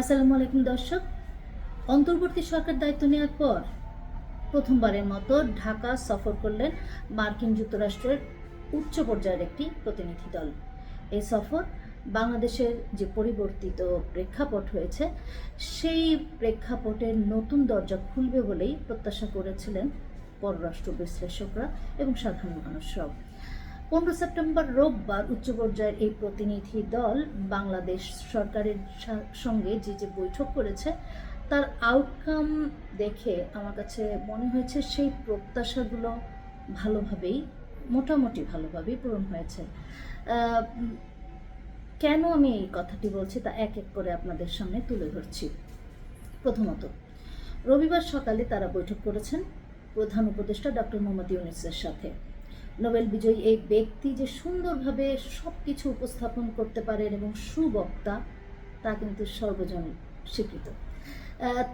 আসসালামু আলাইকুম দর্শক। অন্তর্বর্তী সরকার দায়িত্ব নেওয়ার পর প্রথমবারের মতো ঢাকা সফর করলেন মার্কিন যুক্তরাষ্ট্রের উচ্চ পর্যায়ের একটি প্রতিনিধি দল। এই সফর বাংলাদেশের যে পরিবর্তিত প্রেক্ষাপট হয়েছে, সেই প্রেক্ষাপটের নতুন দরজা খুলবে বলেই প্রত্যাশা করেছিলেন পররাষ্ট্র বিশ্লেষকরা এবং সাধারণ মানুষরাও। পনেরো সেপ্টেম্বর রোববার উচ্চ পর্যায়ের এই প্রতিনিধি দল বাংলাদেশ সরকারের সঙ্গে যে যে বৈঠক করেছে, তার আউটকাম দেখে আমার কাছে মনে হয়েছে সেই প্রত্যাশাগুলো ভালোভাবেই, মোটামুটি ভালোভাবেই পূরণ হয়েছে। কেন আমি এই কথাটি বলছি তা এক এক করে আপনাদের সামনে তুলে ধরছি। প্রথমত, রবিবার সকালে তারা বৈঠক করেছেন প্রধান উপদেষ্টা ডক্টর মোহাম্মদ ইউনিসের সাথে। নোবেল বিজয়ী এই ব্যক্তি যে সুন্দরভাবে সব কিছু উপস্থাপন করতে পারেন এবং সুবক্তা, তা কিন্তু সর্বজন স্বীকৃত।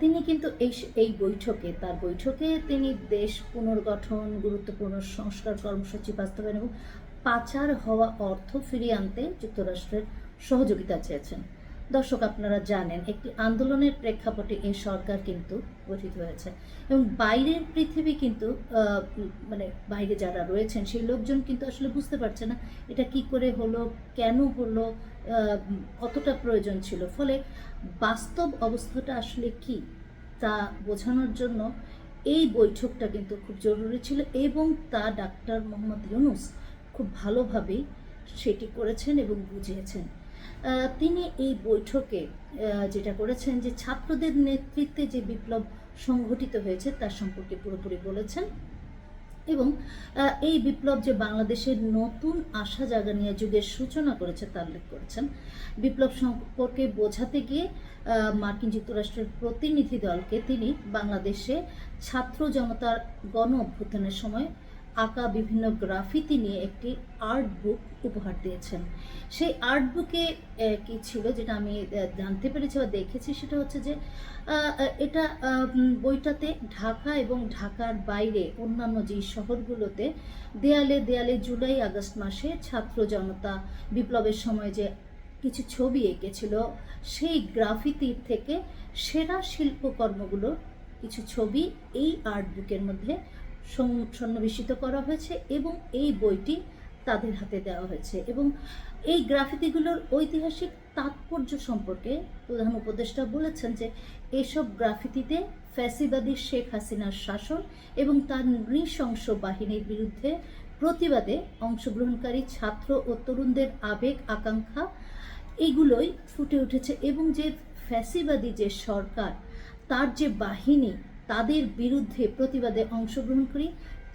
তিনি কিন্তু এই এই বৈঠকে, তার বৈঠকে তিনি দেশ পুনর্গঠন, গুরুত্বপূর্ণ সংস্কার কর্মসূচি বাস্তবায়ন এবং পাচার হওয়া অর্থ ফিরিয়ে আনতে যুক্তরাষ্ট্রের সহযোগিতা চেয়েছেন। দর্শক, আপনারা জানেন, একটি আন্দোলনের প্রেক্ষাপটে এই সরকার কিন্তু গঠিত হয়েছে। এবং বাইরের পৃথিবী কিন্তু মানে বাইরে যারা রয়েছেন, সেই লোকজন কিন্তু আসলে বুঝতে পারছে না, এটা কি করে হলো, কেন হলো কতটা প্রয়োজন ছিল। ফলে বাস্তব অবস্থাটা আসলে কি, তা বোঝানোর জন্য এই বৈঠকটা কিন্তু খুব জরুরি ছিল এবং তা ডাক্তার মোহাম্মদ ইউনুস খুব ভালোভাবেই সেটি করেছেন এবং বুঝিয়েছেন। তিনি এই বৈঠকে যেটা করেছেন যে ছাত্রদের নেতৃত্বে যে বিপ্লব সংঘটিত হয়েছে তার সম্পর্কে পুরোপুরি বলেছেন এবং এই বিপ্লব যে বাংলাদেশের নতুন আশা জাগানিয়া যুগের সূচনা করেছে তা উল্লেখ করেছেন। বিপ্লব সম্পর্কে বোঝাতে গিয়ে মার্কিন যুক্তরাষ্ট্রের প্রতিনিধি দলকে তিনি বাংলাদেশে ছাত্র জনতার গণ অভ্যুত্থানের সময় আঁকা বিভিন্ন গ্রাফিতি নিয়ে একটি আর্ট বুক উপহার দিয়েছেন। সেই আর্ট বুকে কি ছিল যেটা আমি জানতে পেরেছি বা দেখেছি সেটা হচ্ছে যে এটা বইটাতে ঢাকা এবং ঢাকার বাইরে অন্যান্য যেই শহরগুলোতে দেয়ালে দেয়ালে জুলাই, আগস্ট মাসে ছাত্র জনতা বিপ্লবের সময় যে কিছু ছবি এঁকেছিল, সেই গ্রাফিতির থেকে সেরা শিল্পকর্মগুলোর কিছু ছবি এই আর্ট বুকের মধ্যে সন্নিবেশিত করা হয়েছে এবং এই বইটি তাদের হাতে দেওয়া হয়েছে এবং এই গ্রাফিতিগুলোর ঐতিহাসিক তাৎপর্য সম্পর্কে প্রধান উপদেষ্টা বলেছেন যে এসব গ্রাফিতিতে ফ্যাসিবাদী শেখ হাসিনার শাসন এবং তার নৃশংস বাহিনীর বিরুদ্ধে প্রতিবাদে অংশগ্রহণকারী ছাত্র ও তরুণদের আবেগ, আকাঙ্ক্ষা এগুলোই ফুটে উঠেছে এবং যে ফ্যাসিবাদী যে সরকার, তার যে বাহিনী তাদের বিরুদ্ধে প্রতিবাদে অংশগ্রহণ করি।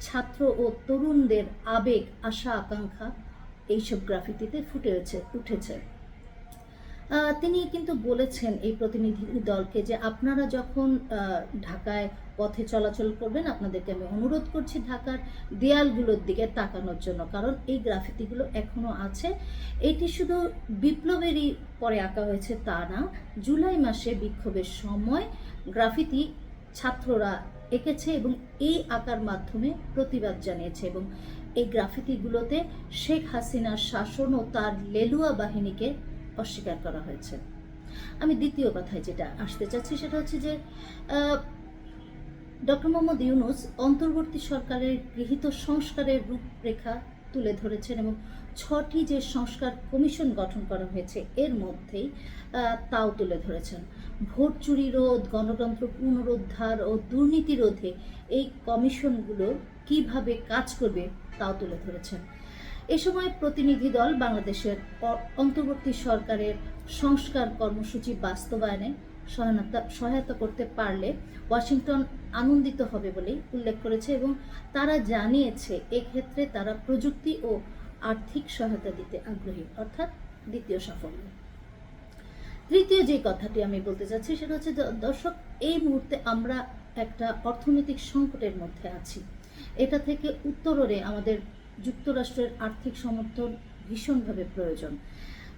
ছাত্র ও তরুণদের আবেগ, আশা, আকাঙ্ক্ষা, এইসব গ্রাফিতিতে ফুটে উঠেছে তিনি কিন্তু বলেছেন এই প্রতিনিধি দলকে যে আপনারা যখন ঢাকায় পথে চলাচল করবেন, আপনাদেরকে আমি অনুরোধ করছি ঢাকার দেয়ালগুলোর দিকে তাকানোর জন্য, কারণ এই গ্রাফিতিগুলো এখনও আছে। এটি শুধু বিপ্লবেরই পরে আঁকা হয়েছে তা না, জুলাই মাসে বিক্ষোভের সময় গ্রাফিতি ছাত্ররা এঁকেছে এবং এই আঁকার মাধ্যমে প্রতিবাদ জানিয়েছে এবং এই গ্রাফিতিগুলোতে শেখ হাসিনার শাসন ও তার লেলুয়া বাহিনীকে অস্বীকার করা হয়েছে। আমি দ্বিতীয় কথায় যেটা আসতে চাচ্ছি সেটা হচ্ছে যে ডক্টর মোহাম্মদ ইউনুস অন্তর্বর্তী সরকারের গৃহীত সংস্কারের রূপরেখা তুলে ধরেছেন এবং ছটি যে সংস্কার কমিশন গঠন করা হয়েছে, এর মধ্যেই তাও তুলে ধরেছেন। ভোট চুরি রোধ, গণতন্ত্র পুনরুদ্ধার ও দুর্নীতি রোধে এই কমিশনগুলো কীভাবে কাজ করবে, তাও তুলে ধরেছেন। এ সময় প্রতিনিধি দল বাংলাদেশের অন্তর্বর্তী সরকারের সংস্কার কর্মসূচি বাস্তবায়নে সহায়তা সহায়তা করতে পারলে ওয়াশিংটন আনন্দিত হবে বলেই উল্লেখ করেছে এবং তারা জানিয়েছে, এক্ষেত্রে তারা প্রযুক্তি ও আর্থিক সহায়তা দিতে আগ্রহী, অর্থাৎ দ্বিতীয় সাফল্য। তৃতীয় যে কথাটি আমি বলতে চাচ্ছি সেটা হচ্ছে দর্শক, এই মুহূর্তে আমরা একটা অর্থনৈতিক সংকটের মধ্যে আছি। এটা থেকে উত্তরণে আমাদের যুক্তরাষ্ট্রের আর্থিক সমর্থন ভীষণভাবে প্রয়োজন।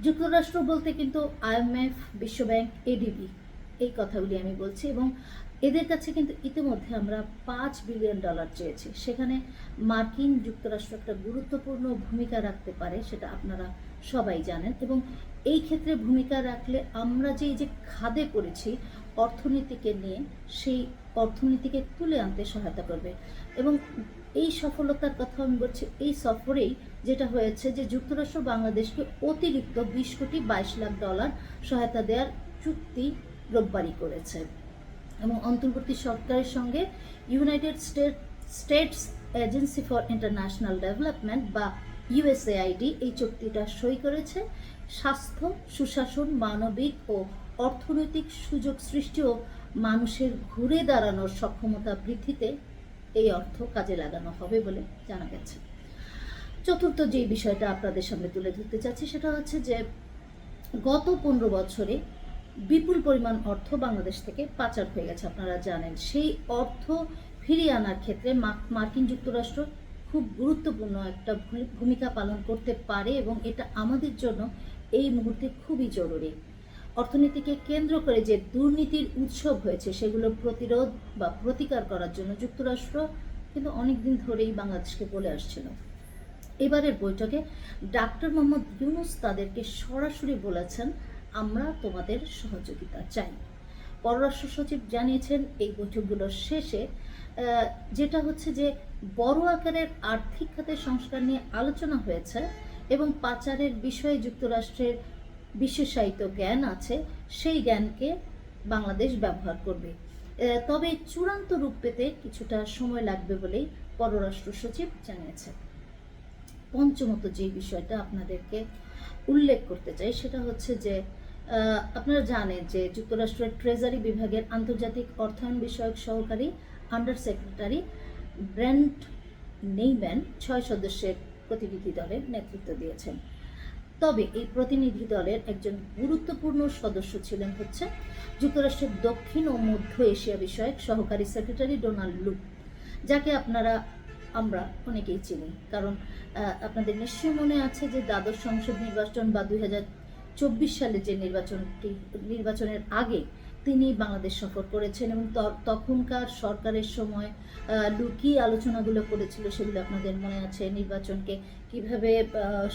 যুক্তরাষ্ট্র বলতে কিন্তু আইএমএফ বিশ্বব্যাংক এডিবি এই কথাগুলি আমি বলছি এবং এদের কাছে কিন্তু ইতিমধ্যে আমরা পাঁচ বিলিয়ন ডলার চেয়েছি। সেখানে মার্কিন যুক্তরাষ্ট্র একটা গুরুত্বপূর্ণ ভূমিকা রাখতে পারে সেটা আপনারা সবাই জানেন এবং এই ক্ষেত্রে ভূমিকা রাখলে আমরা যে যে খাদে পড়েছি অর্থনীতিকে নিয়ে, সেই অর্থনীতিকে তুলে আনতে সহায়তা করবে। এবং এই সফলতার কথা আমি বলছি, এই সফরেই যেটা হয়েছে যে যুক্তরাষ্ট্র বাংলাদেশকে অতিরিক্ত বিশ কোটি বাইশ লাখ ডলার সহায়তা দেওয়ার চুক্তি রোববারই করেছে। এবং অন্তর্বর্তী সরকারের সঙ্গে united state states agency for international development বা ইউএসএআইডি এই চুক্তিটা সই করেছে। স্বাস্থ্য, সুশাসন, মানবিক ও অর্থনৈতিক সুযোগ সৃষ্টি ও মানুষের ঘুরে দাঁড়ানোর সক্ষমতা বৃদ্ধিতে এই অর্থ কাজে লাগানো হবে বলে জানা গেছে। চতুর্থ যে বিষয়টা আপনাদের সামনে তুলে ধরতে চাচ্ছি সেটা হচ্ছে যে গত পনেরো বছরে বিপুল পরিমাণ অর্থ বাংলাদেশ থেকে পাচার হয়ে গেছে, আপনারা জানেন। সেই অর্থ ফিরিয়ে আনার ক্ষেত্রে মার্কিন যুক্তরাষ্ট্র খুব গুরুত্বপূর্ণ একটা ভূমিকা পালন করতে পারে এবং এটা আমাদের জন্য এই মুহূর্তে খুবই জরুরি। অর্থনীতিকে কেন্দ্র করে যে দুর্নীতির উৎসব হয়েছে, সেগুলো প্রতিরোধ বা প্রতিকার করার জন্য যুক্তরাষ্ট্র কিন্তু অনেক দিন ধরেই বাংলাদেশকে বলে আসছিল। এবারের বৈঠকে ডাক্তার মোহাম্মদ ইউনুস তাদেরকে সরাসরি বলেছেন আমরা তোমাদের সহযোগিতা চাই। পররাষ্ট্র সচিব জানিয়েছেন, এই বৈঠকগুলোর শেষে যেটা হচ্ছে যে বড় আকারের আর্থিক খাতের সংস্কার নিয়ে আলোচনা হয়েছে এবং পাচারের বিষয়ে যুক্তরাষ্ট্রের বিশেষায়িত জ্ঞান আছে, সেই জ্ঞানকে বাংলাদেশ ব্যবহার করবে। তবে চূড়ান্ত রূপ পেতে কিছুটা সময় লাগবে বলেই পররাষ্ট্র সচিব জানিয়েছেন। পঞ্চমত যে বিষয়টা আপনাদেরকে উল্লেখ করতে চাই, সেটা হচ্ছে যে আপনারা জানেন যে যুক্তরাষ্ট্রের ট্রেজারি বিভাগের আন্তর্জাতিক অর্থায়ন বিষয়ক সহকারী আন্ডার সেক্রেটারি ব্র্যান্ড নেইম্যান ছয় সদস্যের প্রতিনিধি দলের নেতৃত্ব দিয়েছেন। তবে এই প্রতিনিধি দলের একজন গুরুত্বপূর্ণ সদস্য ছিলেন হচ্ছে যুক্তরাষ্ট্রের দক্ষিণ ও মধ্য এশিয়া বিষয়ক সহকারী সেক্রেটারি ডোনাল্ড লুক, যাকে আপনারা আমরা অনেকেই চিনি। কারণ আপনাদের নিশ্চয়ই মনে আছে যে দ্বাদশ সংসদ নির্বাচন বা দুই চব্বিশ সালে যে নির্বাচনটি নির্বাচনের আগে তিনি বাংলাদেশ সফর করেছেন এবং তখনকার সরকারের সময় আহ, লুকি আলোচনাগুলো করেছিল সেগুলো আপনাদের মনে আছে। নির্বাচনকে কীভাবে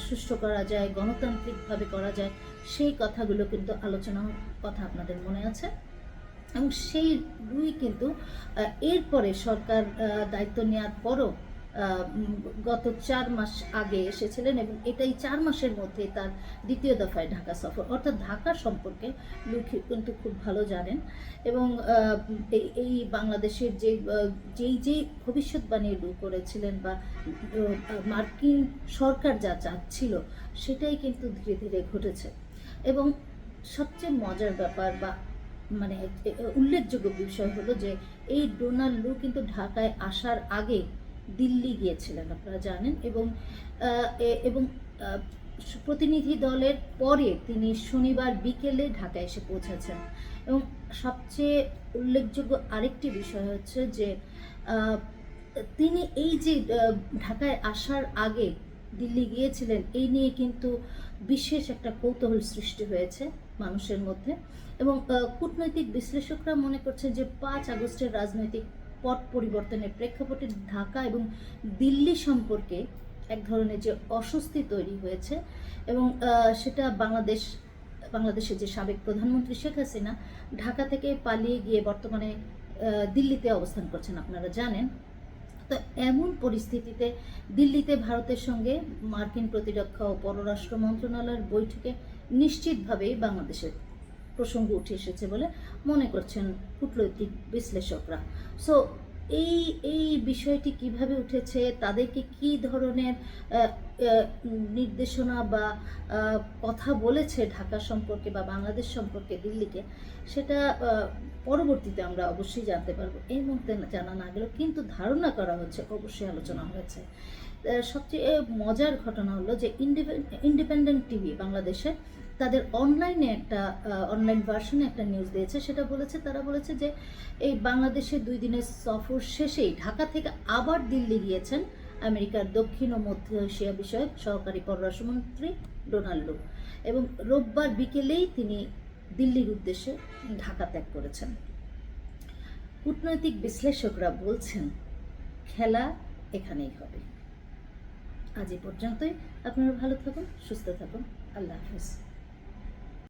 সুষ্ঠু করা যায় গণতান্ত্রিকভাবে করা যায় সেই কথাগুলো কিন্তু আলোচনার কথা আপনাদের মনে আছে। এবং সেই দুই কিন্তু এরপরে সরকার দায়িত্ব নেওয়ার পরও গত চার মাস আগে এসেছিলেন এবং এটাই চার মাসের মধ্যে তার দ্বিতীয় দফায় ঢাকা সফর। অর্থাৎ ঢাকা সম্পর্কে লুক কিন্তু খুব ভালো জানেন এবং এই বাংলাদেশের যে যেই যেই ভবিষ্যৎবাণী লুক করেছিলেন বা মার্কিন সরকার যা চাচ্ছিল সেটাই কিন্তু ধীরে ধীরে ঘটেছে। এবং সবচেয়ে মজার ব্যাপার বা মানে উল্লেখযোগ্য বিষয় হলো যে, এই ডোনাল্ড লু কিন্তু ঢাকায় আসার আগে দিল্লি গিয়েছিলেন, আপনারা জানেন। এবং এবং প্রতিনিধি দলের পরে তিনি শনিবার বিকেলে ঢাকায় এসে পৌঁছেছেন। এবং সবচেয়ে উল্লেখযোগ্য আরেকটি বিষয় হচ্ছে যে তিনি এই যে ঢাকায় আসার আগে দিল্লি গিয়েছিলেন, এই নিয়ে কিন্তু বিশেষ একটা কৌতূহল সৃষ্টি হয়েছে মানুষের মধ্যে। এবং কূটনৈতিক বিশ্লেষকরা মনে করছে যে পাঁচ আগস্টের রাজনৈতিক পট পরিবর্তনের প্রেক্ষাপটে ঢাকা এবং দিল্লি সম্পর্কে এক ধরনের যে অস্বস্তি তৈরি হয়েছে এবং সেটা বাংলাদেশ, বাংলাদেশের যে সাবেক প্রধানমন্ত্রী শেখ হাসিনা ঢাকা থেকে পালিয়ে গিয়ে বর্তমানে দিল্লিতে অবস্থান করছেন, আপনারা জানেন। তো এমন পরিস্থিতিতে দিল্লিতে ভারতের সঙ্গে মার্কিন প্রতিরক্ষা ও পররাষ্ট্র মন্ত্রণালয়ের বৈঠকে নিশ্চিতভাবেই বাংলাদেশের প্রসঙ্গ উঠে এসেছে বলে মনে করছেন কূটনৈতিক বিশ্লেষকরা। সো এই এই বিষয়টি কীভাবে উঠেছে? তাদেরকে কি ধরনের নির্দেশনা বা কথা বলেছে ঢাকা সম্পর্কে বা বাংলাদেশ সম্পর্কে দিল্লিকে? সেটা পরবর্তীতে আমরা অবশ্যই জানতে পারব। এই মুহূর্তে জানা না গেলেও কিন্তু ধারণা করা হচ্ছে, অবশ্যই আলোচনা হয়েছে। সবচেয়ে মজার ঘটনা হলো যে ইন্ডিপেন্ডেন্ট টিভি বাংলাদেশে তাদের অনলাইনে একটা অনলাইন ভার্সনে একটা নিউজ দিয়েছে। সেটা বলেছে, তারা বলেছে যে, এই বাংলাদেশের দুই দিনের সফর শেষেই ঢাকা থেকে আবার দিল্লি গিয়েছেন আমেরিকার দক্ষিণ ও মধ্য এশিয়া বিষয়ক সহকারী পররাষ্ট্রমন্ত্রী ডোনাল্ড এবং রোববার বিকেলেই তিনি দিল্লির উদ্দেশ্যে ঢাকা ত্যাগ করেছেন। কূটনৈতিক বিশ্লেষকরা বলছেন, খেলা এখানেই হবে। আজ এ পর্যন্তই। আপনারা ভালো থাকুন, সুস্থ থাকুন। আল্লাহ হাফিজ।